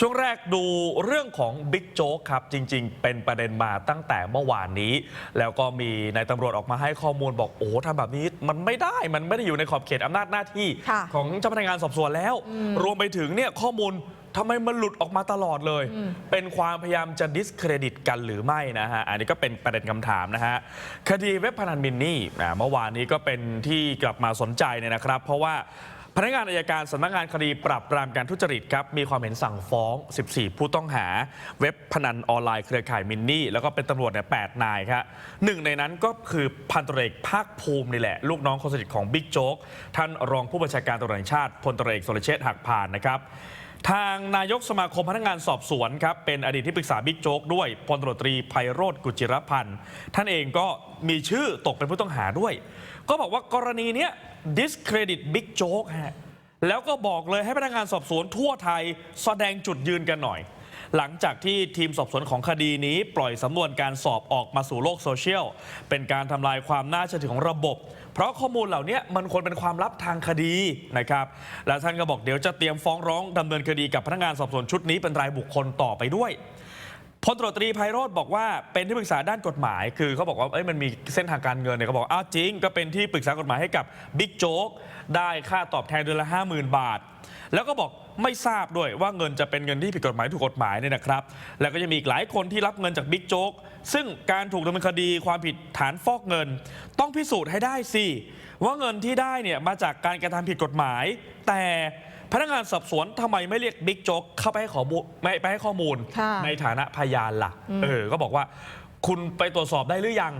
ช่วงแรกดูเรื่องของบิ๊กโจ๊กครับ จริง ๆ เป็นประเด็นมาตั้งแต่เมื่อวานนี้ แล้วก็มีนายตำรวจออกมาให้ข้อมูลบอกโอ้ทำแบบนี้มันไม่ได้มันไม่ได้อยู่ในขอบเขตอำนาจหน้าที่ค่ะของเจ้าพนักงานสอบสวนแล้ว รวมไปถึงเนี่ยข้อมูลทำไมมันหลุดออกมาตลอดเลย เป็นความพยายามจะดิสเครดิตกันหรือไม่นะฮะ อันนี้ก็เป็นประเด็นคำถามนะฮะ คดีเว็บพนันมินนี่อ่าเมื่อวานนี้ก็เป็นที่กลับมาสนใจเนี่ยนะครับ เพราะว่า พนักงานอายการสำนักงานคดีปรับปรามการทุจริตครับ มีความเห็นสั่งฟ้อง 14 ผู้ต้องหา เว็บพนันออนไลน์เครือข่ายมินนี่ แล้วก็เป็นตำรวจเนี่ยแนายครับหนึ่งในนั้นก็คือพันตรเอกภาคภูมินี่แหละ ลูกน้องคนสนิทของบิ๊กโจ๊กท่านรองผู้บัญชาการตำรวจแห่งชาติพลตรเอกสุรเชษฐ์หักพานนะครับ ทางนายกสมาคมพนักงานสอบสวนครับเป็นอดีตที่ปรึกษาบิ๊กโจ๊กด้วยพลตรตรีไพโรธกุจิรพันธ์ท่านเองก็มีชื่อตกเป็นผู้ต้องหาด้วย ก็บอกว่ากรณีนี้ discredit บิ๊กโจ๊กฮะแล้วก็บอกเลยให้พนักงานสอบสวนทั่วไทยแสดงจุดยืนกันหน่อย หลังจากที่ทีมสอบสวนของคดีนี้ ปล่อยสำนวนการสอบออกมาสู่โลกโซเชียล เป็นการทำลายความน่าเชื่อถือของระบบ เพราะข้อมูลเหล่านี้มันควรเป็นความลับทางคดีนะครับและท่านก็บอกเดี๋ยวจะเตรียมฟ้องร้องดำเนินคดีกับพนักงานสอบสวนชุดนี้เป็นรายบุคคลต่อไปด้วยพลตรตรีไพโรธบอกว่าเป็นที่ปรึกษาด้านกฎหมาย คือเขาบอกว่าเอ้ยมันมีเส้นทางการเงินเนี่ยเขาบอกอ้าวจริง ก็เป็นที่ปรึกษากฎหมายให้กับบิ๊กโจ๊กได้ค่าตอบแทนเดือนละ 50,000 บาท แล้วก็บอก ไม่ทราบด้วยว่าเงินจะเป็นเงินที่ผิดกฎหมายถูกกฎหมายเนี่ยนะครับ แล้วก็ยังมีอีกหลายคนที่รับเงินจากบิ๊กโจ๊กซึ่งการถูกดำเนินคดีความผิดฐานฟอกเงิน ต้องพิสูจน์ให้ได้สิว่าเงินที่ได้เนี่ยมาจากการกระทำผิดกฎหมาย แต่พนักงานสอบสวนทำไมไม่เรียกบิ๊กโจ๊กเข้าไปให้ข้อมูลไม่ไปให้ข้อมูลค่ะในฐานะพยานล่ะเออก็บอกว่า คุณไปตรวจสอบได้หรือยัง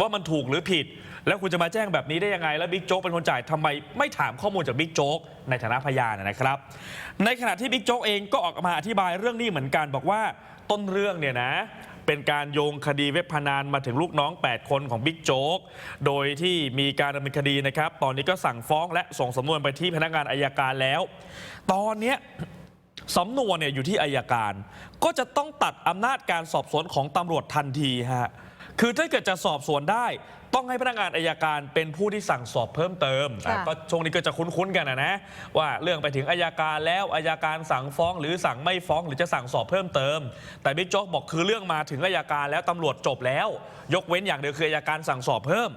ว่ามันถูกหรือผิด แล้วคุณจะมาแจ้งแบบนี้ได้ยังไง แล้วบิ๊กโจ๊กเป็นคนจ่ายทำไมไม่ถามข้อมูลจากบิ๊กโจ๊กในฐานะพยานนะครับ ในขณะที่บิ๊กโจ๊กเองก็ออกมาอธิบายเรื่องนี้เหมือนกันบอกว่าต้นเรื่องเนี่ยนะเป็นการโยงคดีเว็บพนันมาถึงลูกน้อง 8 คนของบิ๊กโจ๊ก โดยที่มีการดำเนินคดีนะครับ ตอนนี้ก็สั่งฟ้องและส่งสำนวนไปที่พนักงานอายการแล้ว ตอนนี้ สำนวนเนี่ยอยู่ที่อายการ ก็จะต้องตัดอำนาจการสอบสวนของตำรวจทันทีฮะคือถ้าเกิดจะสอบสวนได้ ต้องให้พนักงานอายการเป็นผู้ที่สั่งสอบเพิ่มเติมค่ะอะ ก็ช่วงนี้ก็จะคุ้นๆกันนะนะว่าเรื่องไปถึงอายการแล้วอายการสั่งฟ้องหรือสั่งไม่ฟ้องหรือจะสั่งสอบเพิ่มเติม แต่บิ๊กโจ๊กบอกคือเรื่องมาถึงอายการแล้วตำรวจจบแล้ว ยกเว้นอย่างเดียวคืออายการสั่งสอบเพิ่ม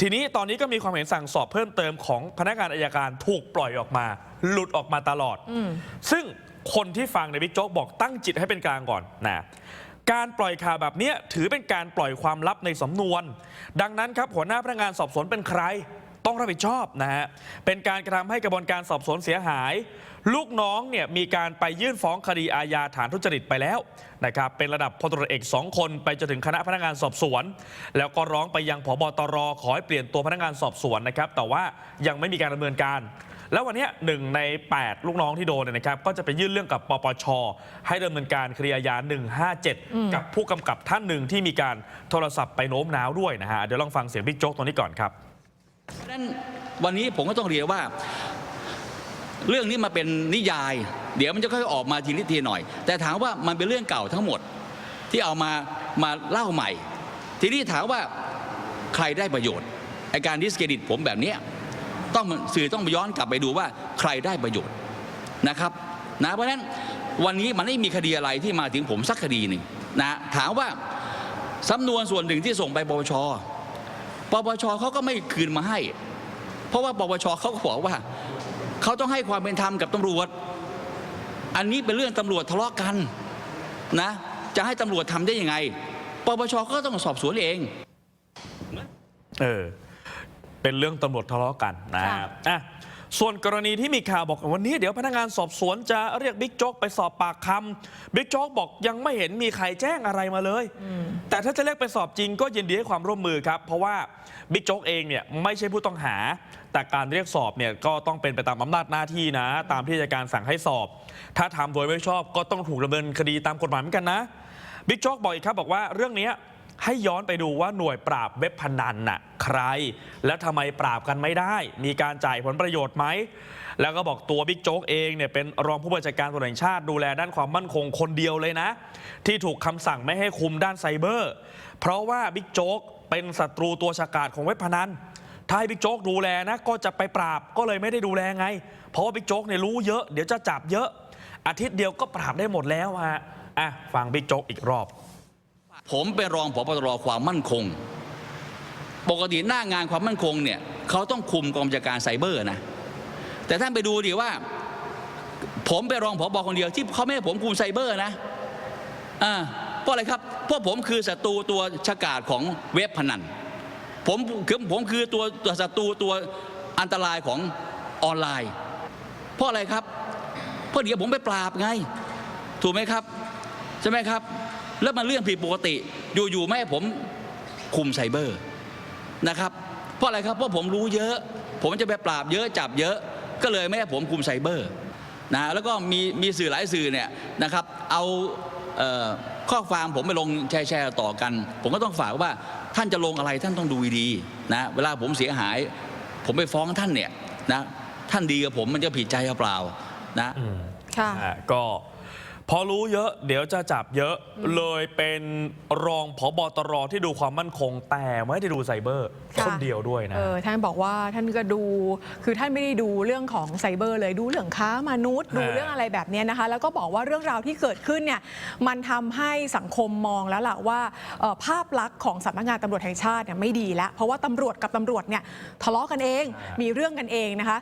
ทีนี้ตอนนี้ก็มีความเห็นสั่งสอบเพิ่มเติมของพนักงานอายการถูกปล่อยออกมา หลุดออกมาตลอด ซึ่ง คนที่ฟังในบิ๊กโจ๊กบอกตั้งจิตให้เป็นกลางก่อนนะการปล่อยข่าวแบบนี้ถือเป็นการปล่อยความลับในสำนวน ดังนั้นครับหัวหน้าพนักงานสอบสวนเป็นใครต้องรับผิดชอบนะฮะ เป็นการกระทำให้กระบวนการสอบสวนเสียหาย ลูกน้องเนี่ยมีการไปยื่นฟ้องคดีอาญาฐานทุจริตไปแล้วนะครับ เป็นระดับพลตรวจเอกสองคนไปจนถึงคณะพนักงานสอบสวน แล้วก็ร้องไปยังผบตรขอให้เปลี่ยนตัวพนักงานสอบสวนนะครับ แต่ว่ายังไม่มีการดำเนินการ แล้ววันเนี้ยหนึ่งใน 8 ลูกน้องที่โดนเนี่ยนะครับก็จะไปยื่นเรื่องกับปปช ให้ดำเนินการคดีอาญา157 กับผู้กำกับท่านหนึ่งที่มีการโทรศัพท์ไปโน้มน้าวด้วยนะฮะเดี๋ยวลองฟังเสียงบิ๊กโจ๊กตรงนี้ก่อนครับเพราะฉะนั้นวันนี้ผมก็ต้องเรียนว่า เรื่องนี้มาเป็นนิยาย เดี๋ยวมันจะค่อยออกมาทีนิดทีหน่อย แต่ถามว่ามันเป็นเรื่องเก่าทั้งหมดที่เอามามาเล่าใหม่ ทีนี้ถามว่าใครได้ประโยชน์ไอการดิสเครดิตผมแบบเนี้ย ต้องสื่อต้องย้อนกลับไปดูว่าใครได้ประโยชน์นะครับนะเพราะฉะนั้นวันนี้มันไม่มีคดีอะไรที่มาถึงผมสักคดีหนึ่งนะถามว่าสำนวนส่วนหนึ่งที่ส่งไปปปชปปชเขาก็ไม่คืนมาให้ เพราะว่าปปชเขาก็บอกว่าเขาต้องให้ความเป็นธรรมกับตำรวจ อันนี้เป็นเรื่องตำรวจทะเลาะกันนะจะให้ตำรวจทำได้ยังไงปปชก็ต้องสอบสวนเอง เออ เป็นเรื่องตำรวจทะเลาะกันนะค่ะอะส่วนกรณีที่มีข่าวบอกวันนี้เดี๋ยวพนักงานสอบสวนจะเรียกบิ๊กโจ๊กไปสอบปากคำบิ๊กโจ๊กบอกยังไม่เห็นมีใครแจ้งอะไรมาเลย แต่ถ้าจะเรียกไปสอบจริงก็ยินดีให้ความร่วมมือครับ เพราะว่าบิ๊กโจ๊กเองเนี่ยไม่ใช่ผู้ต้องหา แต่การเรียกสอบเนี่ยก็ต้องเป็นไปตามอำนาจหน้าที่นะ ตามที่อัยการสั่งให้สอบ ถ้าทำโดยไม่ชอบก็ต้องถูกดำเนินคดีตามกฎหมายเหมือนกันนะบิ๊กโจ๊กบอกอีกครับบอกว่าเรื่องเนี้ย ให้ย้อนไปดูว่าหน่วยปราบเว็บพนันน่ะใคร และทำไมปราบกันไม่ได้ มีการจ่ายผลประโยชน์ไหม แล้วก็บอกตัวบิ๊กโจ๊กเองเนี่ยเป็นรองผู้บัญชาการตำรวจแห่งชาติดูแลด้านความมั่นคงคนเดียวเลยนะ ที่ถูกคำสั่งไม่ให้คุมด้านไซเบอร์ เพราะว่าบิ๊กโจ๊กเป็นศัตรูตัวฉกาจของเว็บพนันถ้าให้บิ๊กโจ๊กดูแลนะก็จะไปปราบก็เลยไม่ได้ดูแลไง เพราะว่าบิ๊กโจ๊กเนี่ยรู้เยอะเดี๋ยวจะจับเยอะ อาทิตย์เดียวก็ปราบได้หมดแล้วฮะอะฟังบิ๊กโจ๊กอีกรอบ ผมเป็นรองผบตรความมั่นคง ปกติหน้างานความมั่นคงเนี่ยเขาต้องคุมกองบัญชาการไซเบอร์นะแต่ท่านไปดูดิว่า ผมเป็นรองผบคนเดียวที่เขาไม่ให้ผมคุมไซเบอร์นะอ่าเพราะอะไรครับเพราะผมคือศัตรูตัวฉกาจของเว็บพนันผมคือผมคือตัวตัวศัตรูตัวอันตรายของออนไลน์ เพราะอะไรครับ เพราะเดี๋ยวผมไปปราบไง ถูกไหมครับ ใช่ไหมครับ แล้วมันเรื่องผิดปกติ อยู่ๆไม่ให้ผมคุมไซเบอร์นะครับ เพราะอะไรครับ เพราะผมรู้เยอะ ผมจะไปปราบเยอะจับเยอะ ก็เลยไม่ให้ผมคุมไซเบอร์นะแล้วก็มีมีสื่อหลายสื่อเนี่ยนะครับเอาเอ่อข้อความผมไปลงแชร์แชร์ต่อกัน ผมก็ต้องฝากว่าท่านจะลงอะไรท่านต้องดูดีๆนะเวลาผมเสียหาย ผมไปฟ้องท่านเนี่ยนะท่านดีกับผมมันจะผิดใจหรือเปล่านะค่ะอะก็ พอรู้เยอะเดี๋ยวจะจับเยอะเลยเป็นรองผบตรที่ดูความมั่นคง แต่ไม่ได้ดูไซเบอร์ค่ะคนเดียวด้วยนะ เออท่านบอกว่าท่านก็ดู คือท่านไม่ได้ดูเรื่องของไซเบอร์เลยดูเรื่องค้ามนุษย์ฮะดูเรื่องอะไรแบบเนี้ยนะคะ แล้วก็บอกว่าเรื่องราวที่เกิดขึ้นเนี่ยมันทำให้สังคมมองแล้วล่ะว่าเอ่อภาพลักษณ์ของสำนักงานตำรวจแห่งชาติเนี่ยไม่ดีแล้วเพราะว่าตำรวจกับตำรวจเนี่ยทะเลาะกันเอง มีเรื่องกันเองนะคะ